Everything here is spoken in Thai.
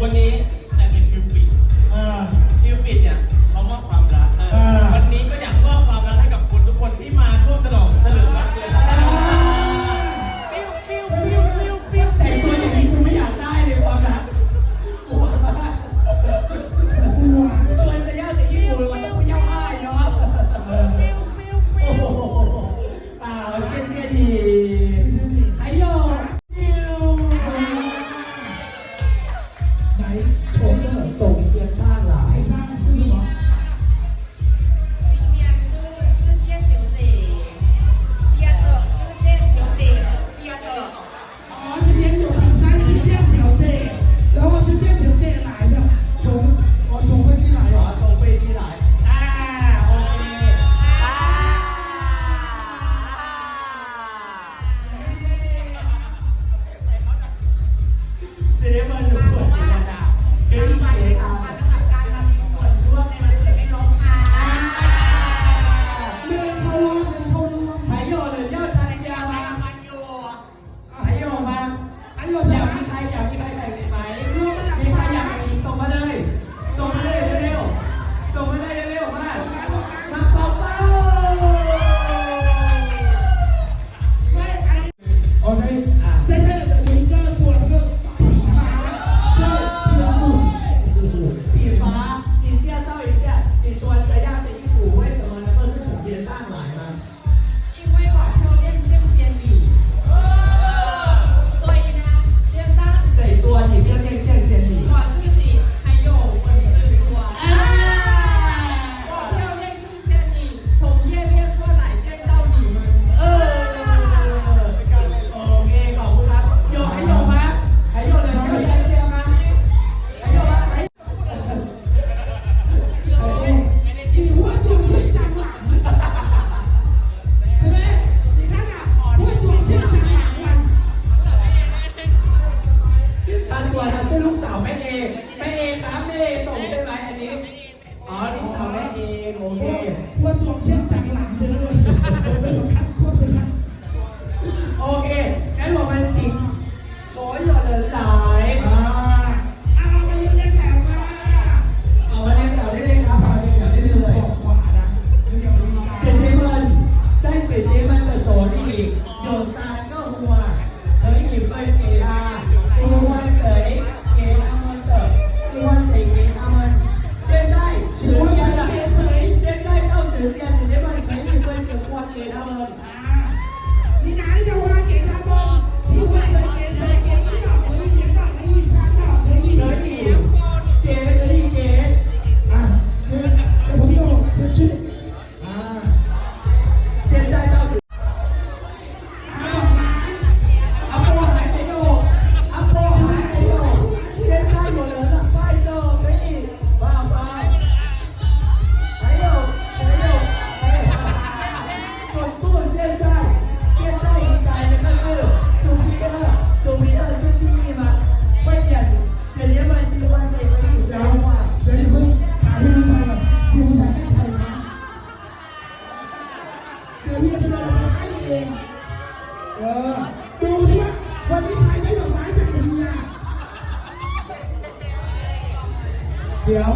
Bonito. โอเคว่าจงเชื่อมจังหลังจะด้วยโอเคัดงั้นะโอเกมันสิขอหยอดหลายอ่าเอาไปยืนเรียงแถวมาเอาไปเรียงแถวได้เลยครับเอามาเรียงแถวได้เลยขวานะเจเจมันได้เจเจมันประสอนอีกโยนตาก็หัวเฮ้ยอีบไปเอทา เดี๋ยว